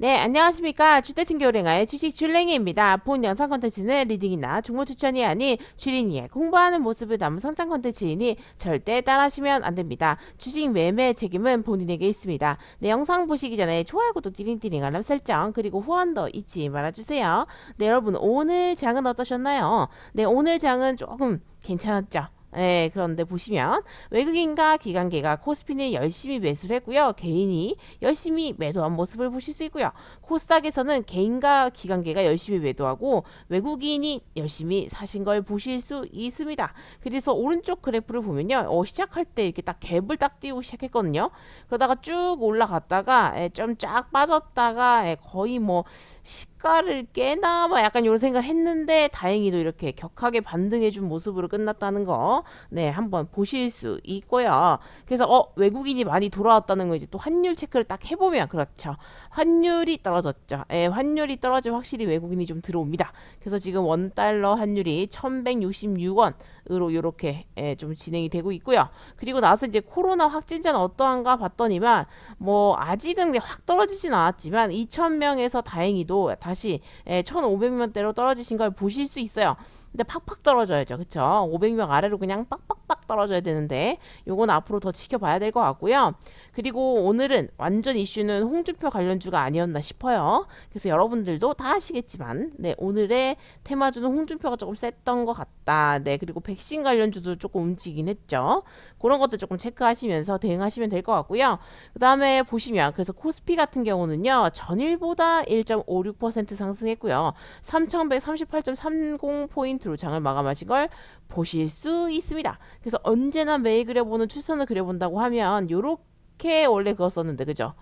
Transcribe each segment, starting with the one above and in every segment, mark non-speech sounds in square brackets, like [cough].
네, 안녕하십니까. 주대친교랭아의 주식 줄랭이입니다. 본 영상 컨텐츠는 리딩이나 정보 추천이 아닌 주린이의 공부하는 모습을 담은 성장 컨텐츠이니 절대 따라하시면 안 됩니다. 주식 매매 책임은 본인에게 있습니다. 네, 영상 보시기 전에 좋아요, 구독, 띠링띠링, 알람 설정, 그리고 후원도 잊지 말아주세요. 네, 여러분, 오늘 장은 어떠셨나요? 네, 오늘 장은 조금 괜찮았죠? 네, 그런데 보시면 외국인과 기관계가 코스피는 열심히 매수를 했고요. 개인이 열심히 매도한 모습을 보실 수 있고요. 코스닥에서는 개인과 기관계가 열심히 매도하고 외국인이 열심히 사신 걸 보실 수 있습니다. 그래서 오른쪽 그래프를 보면요. 어, 시작할 때 이렇게 딱 갭을 딱 띄우고 시작했거든요. 그러다가 쭉 올라갔다가 좀 쫙 빠졌다가 에, 거의 뭐 시 가를 깨나 뭐 약간 이런 생각을 했는데 다행히도 이렇게 격하게 반등해준 모습으로 끝났다는 거 네, 한번 보실 수 있고요. 그래서 어, 외국인이 많이 돌아왔다는 거 이제 또 환율 체크를 딱 해보면 그렇죠. 환율이 떨어졌죠. 예, 환율이 떨어지면 확실히 외국인이 좀 들어옵니다. 그래서 지금 원 달러 환율이 1166원 으로 이렇게 예, 좀 진행이 되고 있고요. 그리고 나서 이제 코로나 확진자는 어떠한가 봤더니만 뭐 아직은 확 떨어지진 않았지만 2,000명에서 다행히도 다시 예, 1,500명대로 떨어지신 걸 보실 수 있어요. 근데 팍팍 떨어져야죠. 그쵸? 500명 아래로 그냥 빡빡 빡 떨어져야 되는데 요건 앞으로 더 지켜봐야 될 것 같고요. 그리고 오늘은 완전 이슈는 홍준표 관련주가 아니었나 싶어요. 그래서 여러분들도 다 아시겠지만 네, 오늘의 테마주는 홍준표가 조금 셌던 것 같다. 네, 그리고 백신 관련주도 조금 움직이긴 했죠. 그런 것들 조금 체크하시면서 대응하시면 될 것 같고요. 그 다음에 보시면 그래서 코스피 같은 경우는요. 전일보다 1.56% 상승했고요. 3138.30 포인트로 장을 마감하신 걸 보실 수 있습니다. 그래서 언제나 매일 그려보는 추선을 그려본다고 하면 요렇게 원래 그었었는데 그죠?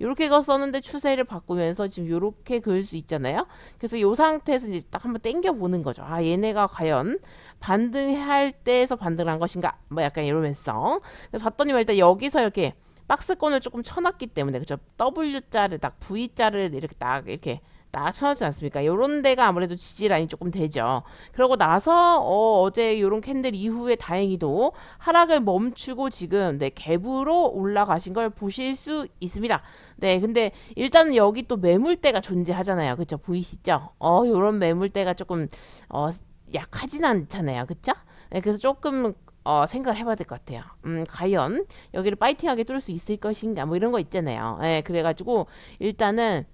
요렇게 그었었는데 추세를 바꾸면서 지금 요렇게 그을 수 있잖아요. 그래서 요 상태에서 이제 딱 한번 땡겨 보는 거죠. 아 얘네가 과연 반등할 때에서 반등을 한 것인가? 뭐 약간 이러면서 그래서 봤더니 일단 여기서 이렇게 박스권을 조금 쳐놨기 때문에 그죠? W자를 딱 V자를 이렇게 딱 이렇게 딱 쳐놓지 않습니까? 요런 데가 아무래도 지지라인이 조금 되죠. 그러고 나서 어, 제 요런 캔들 이후에 다행히도 하락을 멈추고 지금 네, 갭으로 올라가신 걸 보실 수 있습니다. 네, 근데 일단은 여기 또 매물대가 존재하잖아요. 그쵸? 보이시죠? 어, 요런 매물대가 조금 어, 약하진 않잖아요. 그쵸? 네, 그래서 조금 어, 생각을 해봐야 될 것 같아요. 음, 과연 여기를 파이팅하게 뚫을 수 있을 것인가, 뭐 이런 거 있잖아요. 예, 그래가지고 일단은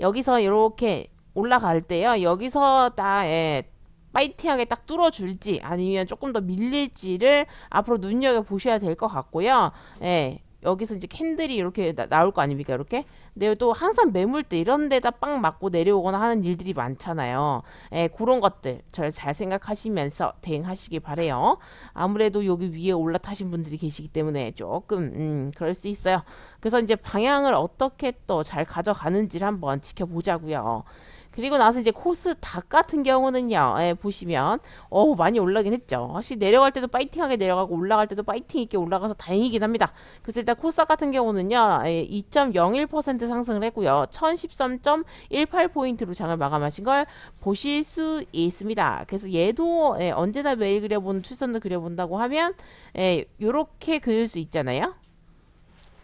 여기서 이렇게 올라갈 때요. 여기서 딱 예, 파이팅하게 딱 뚫어줄지 아니면 조금 더 밀릴지를 앞으로 눈여겨 보셔야 될 것 같고요. 예. 여기서 이제 캔들이 이렇게 나, 올거 아닙니까? 이렇게. 근데 또 항상 매물대 이런 데다 빵 맞고 내려오거나 하는 일들이 많잖아요. 예, 그런 것들 저잘 생각하시면서 대응하시길 바래요. 아무래도 여기 위에 올라타신 분들이 계시기 때문에 조금 음, 그럴 수 있어요. 그래서 이제 방향을 어떻게 또 잘 가져가는지를 한번 지켜보자고요. 그리고 나서 이제 코스닥 같은 경우는요, 예, 보시면, 어 많이 올라긴 했죠. 확실히 내려갈 때도 파이팅하게 내려가고 올라갈 때도 파이팅 있게 올라가서 다행이긴 합니다. 그래서 일단 코스닥 같은 경우는요, 예, 2.01% 상승을 했고요. 1013.18포인트로 장을 마감하신 걸 보실 수 있습니다. 그래서 얘도 예, 언제나 매일 그려보는 추선을 그려본다고 하면, 예, 요렇게 그릴 수 있잖아요.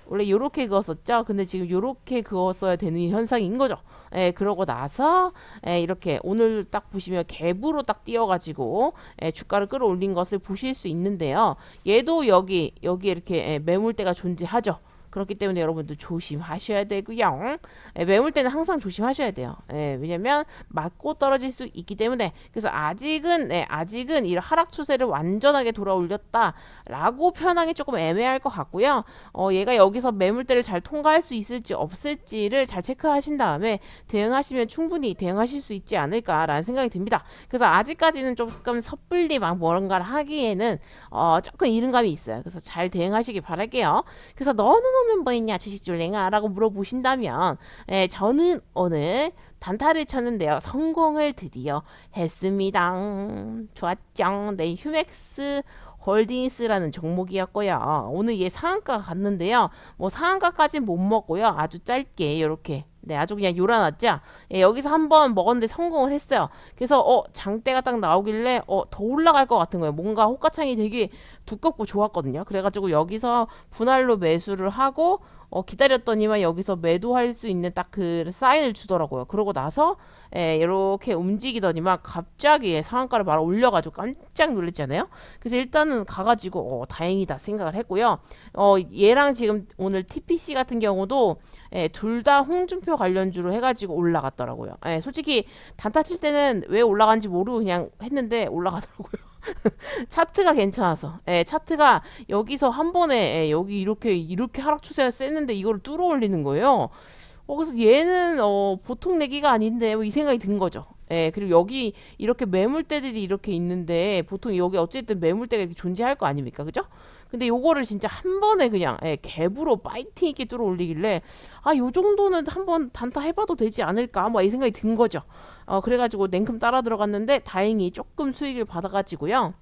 원래 요렇게 그었었죠. 근데 지금 요렇게 그었어야 되는 현상인 거죠. 예, 그러고 나서 예, 이렇게 오늘 딱 보시면 갭으로 딱 띄어가지고 예, 주가를 끌어올린 것을 보실 수 있는데요. 얘도 여기 여기 이렇게 예, 매물대가 존재하죠. 그렇기 때문에 여러분도 조심하셔야 되고요. 예, 매물 때는 항상 조심하셔야 돼요. 예, 왜냐면 맞고 떨어질 수 있기 때문에 그래서 아직은 예, 아직은 이 하락 추세를 완전하게 돌아올렸다라고 표현하기 조금 애매할 것 같고요. 어, 얘가 여기서 매물대를 잘 통과할 수 있을지 없을지를 잘 체크하신 다음에 대응하시면 충분히 대응하실 수 있지 않을까라는 생각이 듭니다. 그래서 아직까지는 조금 섣불리 막 뭔가를 하기에는 어, 조금 이른 감이 있어요. 그래서 잘 대응하시길 바랄게요. 그래서 너는 오늘 뭐 있냐 주식줄랭아 라고 물어보신다면 예, 저는 오늘 단타를 쳤는데요. 성공을 드디어 했습니다. 좋았죠? 네, 휴맥스 홀딩스라는 종목이었고요. 오늘 얘 상한가 갔는데요. 뭐 상한가까지는 못 먹고요. 아주 짧게 이렇게 네, 아주 그냥 요란하죠? 예, 여기서 한번 먹었는데 성공을 했어요. 그래서, 어, 장대가 딱 나오길래, 어, 더 올라갈 것 같은 거예요. 뭔가 호가창이 되게 두껍고 좋았거든요. 그래가지고 여기서 분할로 매수를 하고, 어, 기다렸더니만 여기서 매도할 수 있는 딱 그 사인을 주더라고요. 그러고 나서, 예, 이렇게 움직이더니만 갑자기 상한가를 바로 올려가지고 깜짝 놀랐잖아요. 그래서 일단은 가가지고, 어, 다행이다 생각을 했고요. 어, 얘랑 지금 오늘 TPC 같은 경우도, 예, 둘 다 홍준표 관련주로 해가지고 올라갔더라고요. 예, 솔직히 단타 칠 때는 왜 올라간지 모르고 그냥 했는데 올라가더라고요. [laughs] 차트가 괜찮아서. 예, 차트가 여기서 한 번에 예, 여기 이렇게 이렇게 하락 추세가 셌는데 이거를 뚫어 올리는 거예요. 어, 그래서 얘는 어, 보통 내기가 아닌데 뭐 이 생각이 든 거죠. 예, 그리고 여기 이렇게 매물대들이 이렇게 있는데 보통 여기 어쨌든 매물대가 이렇게 존재할 거 아닙니까? 그죠? 근데 요거를 진짜 한 번에 그냥 예, 갭으로 파이팅 있게 뚫어 올리길래 아, 요 정도는 한번 단타 해봐도 되지 않을까? 뭐 이 생각이 든 거죠. 어, 그래가지고 냉큼 따라 들어갔는데 다행히 조금 수익을 받아가지고요.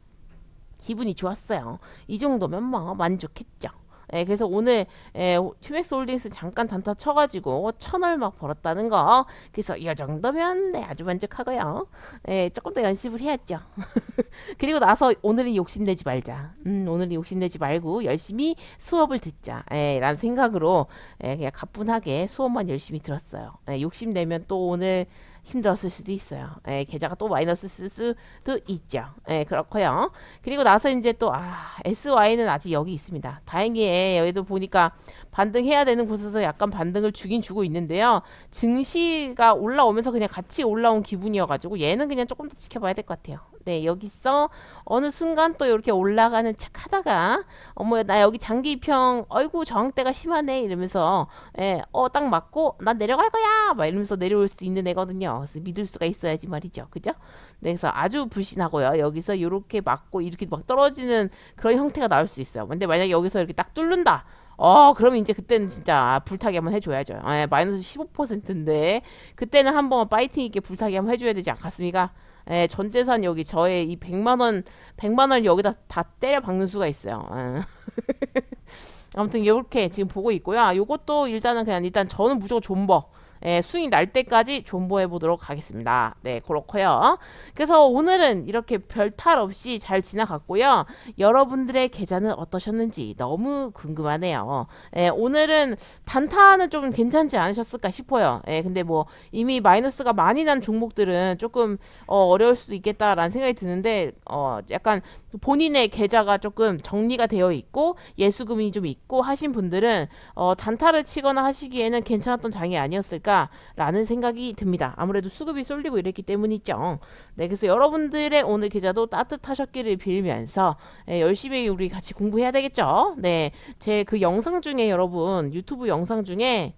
기분이 좋았어요. 이 정도면 뭐 만족했죠. 예, 그래서 오늘 예, 휴맥스 홀딩스 잠깐 단타 쳐가지고 천을 막 벌었다는 거. 그래서 이 정도면 네, 아주 만족하고요. 예, 조금 더 연습을 해야죠. [laughs] 그리고 나서 오늘은 욕심내지 말자. 음, 오늘은 욕심내지 말고 열심히 수업을 듣자. 예, 라는 생각으로 예, 그냥 가뿐하게 수업만 열심히 들었어요. 예, 욕심내면 또 오늘 힘들었을 수도 있어요. 예, 계좌가 또 마이너스 쓸 수도 있죠. 예, 그렇고요. 그리고 나서 이제 또 아, SY는 아직 여기 있습니다. 다행히 여기도 보니까 반등해야 되는 곳에서 약간 반등을 주긴 주고 있는데요. 증시가 올라오면서 그냥 같이 올라온 기분이어가지고 얘는 그냥 조금 더 지켜봐야 될 것 같아요. 네, 여기서 어느 순간 또 이렇게 올라가는 척 하다가 어머 나 여기 장기 입형 어이구 저항대가 심하네 이러면서 예, 어딱 맞고 난 내려갈 거야 막 이러면서 내려올 수 있는 애거든요. 그래서 믿을 수가 있어야지 말이죠. 그죠? 네, 그래서 아주 불신하고요. 여기서 이렇게 맞고 이렇게 막 떨어지는 그런 형태가 나올 수 있어요. 근데 만약에 여기서 이렇게 딱 뚫는다. 어, 그러면 이제 그때는 진짜 불타기 한번 해줘야죠. 예, 마이너스 15%인데 그때는 한번 파이팅 있게 불타기 한번 해줘야 되지 않겠습니까? 예, 전 재산 여기 저의 이 100만 원, 100만 원 여기다 다 때려 박는 수가 있어요. 예. [laughs] 아무튼 이렇게 지금 보고 있고요. 아, 요것도 일단은 그냥 일단 저는 무조건 존버. 예, 수익 날 때까지 존버해 보도록 하겠습니다. 네, 그렇고요. 그래서 오늘은 이렇게 별탈 없이 잘 지나갔고요. 여러분들의 계좌는 어떠셨는지 너무 궁금하네요. 예, 오늘은 단타는 좀 괜찮지 않으셨을까 싶어요. 예, 근데 뭐 이미 마이너스가 많이 난 종목들은 조금 어, 어려울 수도 있겠다라는 생각이 드는데 어, 약간 본인의 계좌가 조금 정리가 되어 있고 예수금이 좀 있고 하신 분들은 어, 단타를 치거나 하시기에는 괜찮았던 장이 아니었을까 라는 생각이 듭니다. 아무래도 수급이 쏠리고 이랬기 때문이죠. 네, 그래서 여러분들의 오늘 계좌도 따뜻하셨기를 빌면서 예, 열심히 우리 같이 공부해야 되겠죠. 네, 제 그 영상 중에 여러분 유튜브 영상 중에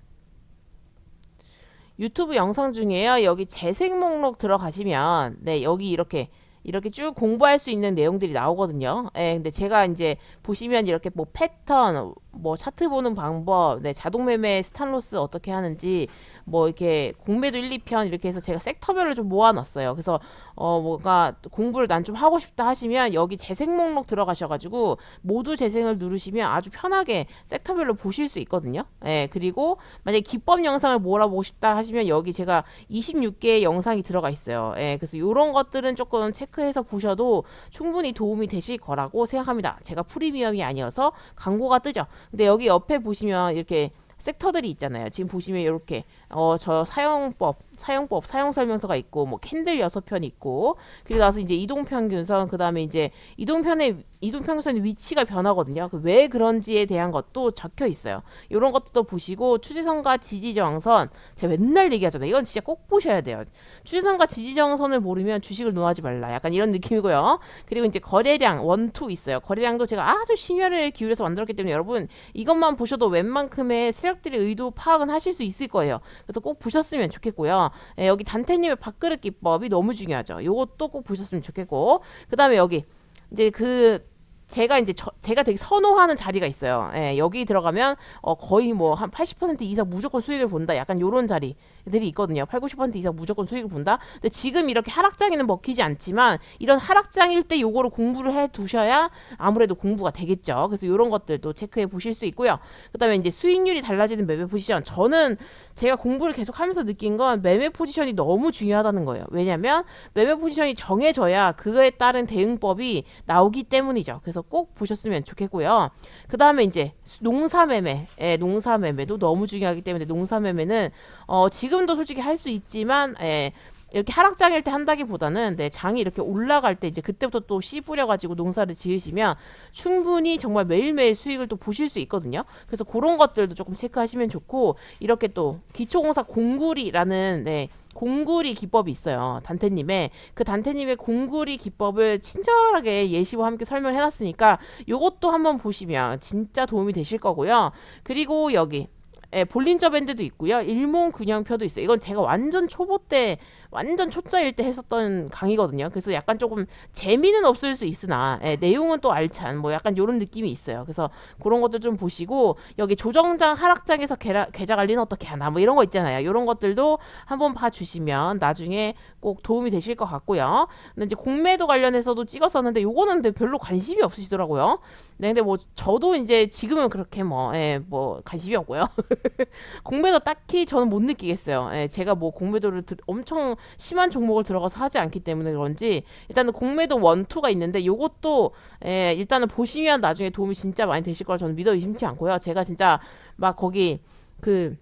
유튜브 영상 중에요. 여기 재생 목록 들어가시면 네, 여기 이렇게 이렇게 쭉 공부할 수 있는 내용들이 나오거든요. 예, 근데 제가 이제 보시면 이렇게 뭐 패턴, 뭐 차트 보는 방법, 네, 자동 매매 스탄로스 어떻게 하는지, 뭐 이렇게 공매도 1, 2편 이렇게 해서 제가 섹터별로 좀 모아 놨어요. 그래서 어 뭔가 공부를 난 좀 하고 싶다 하시면 여기 재생 목록 들어가셔 가지고 모두 재생을 누르시면 아주 편하게 섹터별로 보실 수 있거든요. 예, 그리고 만약에 기법 영상을 몰아보고 싶다 하시면 여기 제가 26개의 영상이 들어가 있어요. 예, 그래서 이런 것들은 조금 체크해서 보셔도 충분히 도움이 되실 거라고 생각합니다. 제가 프리미엄이 아니어서 광고가 뜨죠. 근데 여기 옆에 보시면 이렇게 섹터들이 있잖아요. 지금 보시면 이렇게 어 저 사용법, 사용법, 사용 설명서가 있고 뭐 캔들 여섯 편 있고 그리고 나서 이제 이동 평균선 그다음에 이제 이동 편의 이동 평균선의 위치가 변하거든요. 그 왜 그런지에 대한 것도 적혀 있어요. 이런 것도 보시고 추세선과 지지저항선 제가 맨날 얘기하잖아요. 이건 진짜 꼭 보셔야 돼요. 추세선과 지지저항선을 모르면 주식을 놓아하지 말라. 약간 이런 느낌이고요. 그리고 이제 거래량 원투 있어요. 거래량도 제가 아주 심혈을 기울여서 만들었기 때문에 여러분 이것만 보셔도 웬만큼의 세력들의 의도 파악은 하실 수 있을 거예요. 그래서 꼭 보셨으면 좋겠고요. 예, 여기 단테님의 밥그릇 기법이 너무 중요하죠. 요것도 꼭 보셨으면 좋겠고 그 다음에 여기 이제 그 제가 이제 저, 제가 되게 선호하는 자리가 있어요. 예, 여기 들어가면 어, 거의 뭐 한 80% 이상 무조건 수익을 본다. 약간 요런 자리들이 있거든요. 8, 90% 이상 무조건 수익을 본다. 근데 지금 이렇게 하락장에는 먹히지 않지만 이런 하락장일 때 요거를 공부를 해 두셔야 아무래도 공부가 되겠죠. 그래서 요런 것들도 체크해 보실 수 있고요. 그다음에 이제 수익률이 달라지는 매매 포지션. 저는 제가 공부를 계속 하면서 느낀 건 매매 포지션이 너무 중요하다는 거예요. 왜냐면 매매 포지션이 정해져야 그거에 따른 대응법이 나오기 때문이죠. 그래서 꼭 보셨으면 좋겠고요. 그 다음에 이제 농사 매매, 예, 농사 매매도 너무 중요하기 때문에 농사 매매는 어, 지금도 솔직히 할 수 있지만 예, 이렇게 하락장일 때 한다기보다는 네, 장이 이렇게 올라갈 때 이제 그때부터 또 씨 뿌려가지고 농사를 지으시면 충분히 정말 매일매일 수익을 또 보실 수 있거든요. 그래서 그런 것들도 조금 체크하시면 좋고 이렇게 또 기초공사 공구리라는 네, 공구리 기법이 있어요. 단테님의 그 단테님의 공구리 기법을 친절하게 예시와 함께 설명해 놨으니까 요것도 한번 보시면 진짜 도움이 되실 거고요. 그리고 여기 예, 볼린저 밴드도 있고요. 일몽 균형표도 있어요. 이건 제가 완전 초보 때, 완전 초짜일 때 했었던 강의거든요. 그래서 약간 조금 재미는 없을 수 있으나 예, 내용은 또 알찬 뭐 약간 요런 느낌이 있어요. 그래서 그런 것들 좀 보시고 여기 조정장 하락장에서 계라, 계좌 관리는 어떻게 하나 뭐 이런 거 있잖아요. 요런 것들도 한번 봐주시면 나중에 꼭 도움이 되실 것 같고요. 근데 이제 공매도 관련해서도 찍었었는데 요거는 별로 관심이 없으시더라고요. 네, 근데 뭐 저도 이제 지금은 그렇게 뭐, 예, 뭐 관심이 없고요. [laughs] 공매도 딱히 저는 못 느끼겠어요. 예, 제가 뭐 공매도를 들- 엄청 심한 종목을 들어가서 하지 않기 때문에 그런지 일단은 공매도 원, 투가 있는데 요것도 예, 일단은 보시면 나중에 도움이 진짜 많이 되실 거라 저는 믿어 의심치 않고요. 제가 진짜 막 거기 그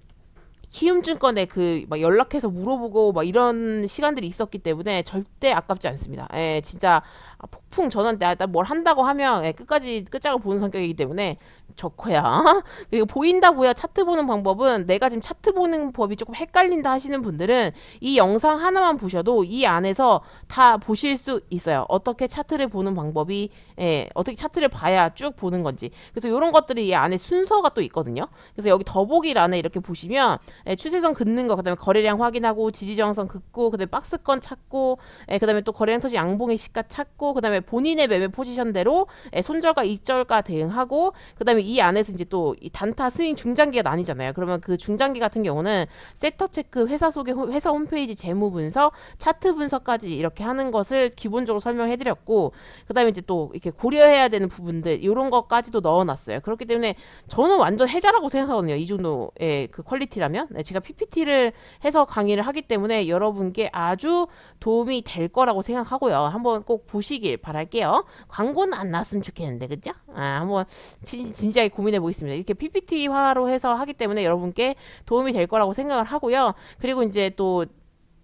키움증권에 그 막 연락해서 물어보고 막 이런 시간들이 있었기 때문에 절대 아깝지 않습니다. 예, 진짜 아, 폭풍 저는 나뭘 한다고 하면 예, 끝까지 끝장을 보는 성격이기 때문에 좋고요. [laughs] 그리고 보인다 보야 차트 보는 방법은 내가 지금 차트 보는 법이 조금 헷갈린다 하시는 분들은 이 영상 하나만 보셔도 이 안에서 다 보실 수 있어요. 어떻게 차트를 보는 방법이 예, 어떻게 차트를 봐야 쭉 보는 건지. 그래서 이런 것들이 이 안에 순서가 또 있거든요. 그래서 여기 더보기란에 이렇게 보시면 예, 추세선 긋는 거, 그다음에 거래량 확인하고 지지저항선 긋고, 그다음에 박스권 찾고, 예, 그다음에 또 거래량 터지 양봉의 시가 찾고, 그다음에 본인의 매매 포지션대로 예, 손절과 익절가 대응하고, 그다음에 이 안에서 이제 또 이 단타 스윙 중장기가 나뉘잖아요. 그러면 그 중장기 같은 경우는 세터 체크, 회사 소개, 호- 회사 홈페이지 재무 분석, 차트 분석까지 이렇게 하는 것을 기본적으로 설명해 드렸고, 그다음에 이제 또 이렇게 고려해야 되는 부분들 이런 것까지도 넣어 놨어요. 그렇기 때문에 저는 완전 해자라고 생각하거든요. 이 정도의 그 퀄리티라면 네, 제가 PPT를 해서 강의를 하기 때문에 여러분께 아주 도움이 될 거라고 생각하고요. 한번 꼭 보시길 바랄게요. 광고는 안 나왔으면 좋겠는데 그죠? 아, 한번 진, 진 지하게 고민해 보겠습니다. 이렇게 PPT화로 해서 하기 때문에 여러분께 도움이 될 거라고 생각을 하고요. 그리고 이제 또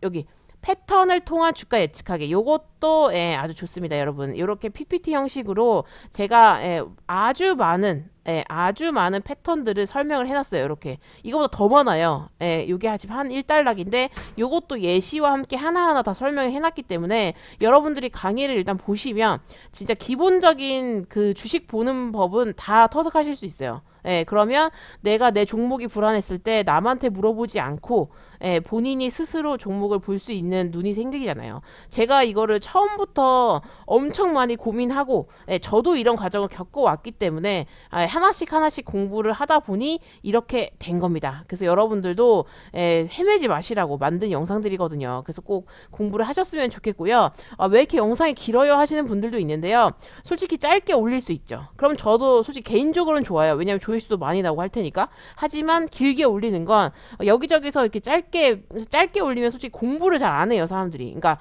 여기 패턴을 통한 주가 예측하기 요것 도 예, 아주 좋습니다 여러분. 이렇게 PPT 형식으로 제가 예, 아주 많은 예, 아주 많은 패턴들을 설명을 해놨어요 이렇게. 이거보다 더 많아요. 예, 요게 지금 한 1달락인데 요것도 예시와 함께 하나하나 다 설명을 해놨기 때문에 여러분들이 강의를 일단 보시면 진짜 기본적인 그 주식 보는 법은 다 터득하실 수 있어요. 예, 그러면 내가 내 종목이 불안했을 때 남한테 물어보지 않고 예, 본인이 스스로 종목을 볼 수 있는 눈이 생기잖아요. 제가 이거를 처음부터 엄청 많이 고민하고 예, 저도 이런 과정을 겪어왔기 때문에 아, 하나씩 하나씩 공부를 하다 보니 이렇게 된 겁니다. 그래서 여러분들도 예, 헤매지 마시라고 만든 영상들이거든요. 그래서 꼭 공부를 하셨으면 좋겠고요. 아, 왜 이렇게 영상이 길어요 하시는 분들도 있는데요. 솔직히 짧게 올릴 수 있죠. 그럼 저도 솔직히 개인적으로는 좋아요. 왜냐면 조회수도 많이 나오고 할 테니까. 하지만 길게 올리는 건 여기저기서 이렇게 짧게 짧게 올리면 솔직히 공부를 잘 안 해요 사람들이. 그러니까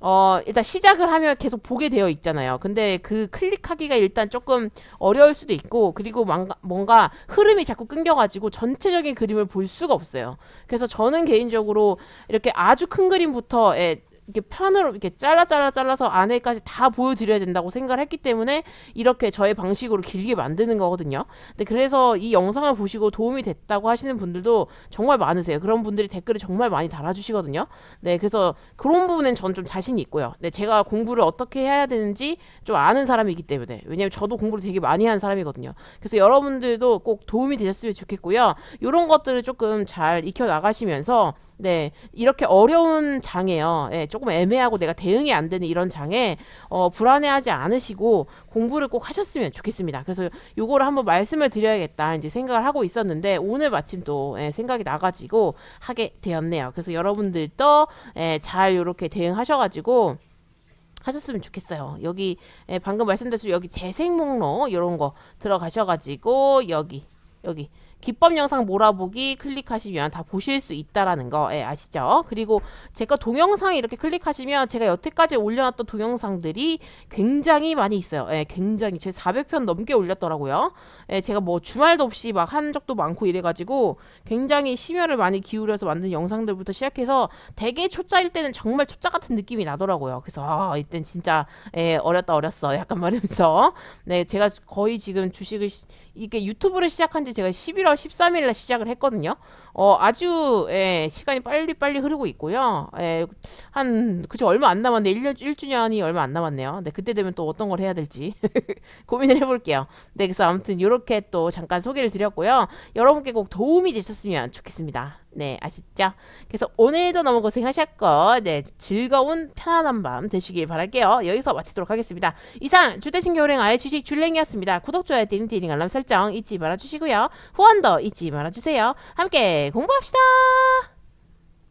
어 일단 시작을 하면 계속 보게 되어 있잖아요. 근데 그 클릭하기가 일단 조금 어려울 수도 있고 그리고 뭔가, 흐름이 자꾸 끊겨가지고 전체적인 그림을 볼 수가 없어요. 그래서 저는 개인적으로 이렇게 아주 큰 그림부터 예, 이렇게 편으로 이렇게 잘라 잘라 잘라서 안에까지 다 보여드려야 된다고 생각을 했기 때문에 이렇게 저의 방식으로 길게 만드는 거거든요. 근데 그래서 이 영상을 보시고 도움이 됐다고 하시는 분들도 정말 많으세요. 그런 분들이 댓글을 정말 많이 달아주시거든요. 네, 그래서 그런 부분엔 전 좀 자신이 있고요. 네, 제가 공부를 어떻게 해야 되는지 좀 아는 사람이기 때문에 왜냐면 저도 공부를 되게 많이 한 사람이거든요. 그래서 여러분들도 꼭 도움이 되셨으면 좋겠고요. 이런 것들을 조금 잘 익혀 나가시면서 네, 이렇게 어려운. 예, 조금 애매하고 내가 대응이 안 되는 이런 장에 어, 불안해하지 않으시고 공부를 꼭 하셨으면 좋겠습니다. 그래서 요거를 한번 말씀을 드려야겠다 이제 생각을 하고 있었는데 오늘 마침 또 예, 생각이 나가지고 하게 되었네요. 그래서 여러분들도 예, 잘 이렇게 대응하셔가지고 하셨으면 좋겠어요. 여기 예, 방금 말씀드렸듯이 여기 재생 목록 이런 거 들어가셔가지고 여기 여기 기법 영상 몰아보기 클릭하시면 다 보실 수 있다라는 거 예, 아시죠? 그리고 제가 동영상 이렇게 클릭하시면 제가 여태까지 올려놨던 동영상들이 굉장히 많이 있어요. 예, 굉장히 제 400편 넘게 올렸더라고요. 예, 제가 뭐 주말도 없이 막 한 적도 많고 이래가지고 굉장히 심혈을 많이 기울여서 만든 영상들부터 시작해서 되게 초짜일 때는 정말 초짜 같은 느낌이 나더라고요. 그래서 아, 이땐 진짜 예, 어렸다 어렸어 약간 말하면서 네 제가 거의 지금 주식을 시- 이게 유튜브를 시작한 지 제가 11월 13일에 시작을 했거든요. 어 아주 예, 시간이 빨리 빨리 흐르고 있고요. 예, 한 그저 얼마 안 남았네. 1년 1주년이 얼마 안 남았네요. 네 그때 되면 또 어떤 걸 해야 될지 [laughs] 고민을 해 볼게요. 네 그래서 아무튼 이렇게 또 잠깐 소개를 드렸고요. 여러분께 꼭 도움이 되셨으면 좋겠습니다. 네 아시죠? 그래서 오늘도 너무 고생하셨고 네 즐거운 편안한 밤 되시길 바랄게요. 여기서 마치도록 하겠습니다. 이상 주대신 겨울행 아예 주식 줄랭이었습니다. 구독, 좋아요, 띠링띠링 알람 설정 잊지 말아주시고요. 후원도 잊지 말아주세요. 함께 공부합시다.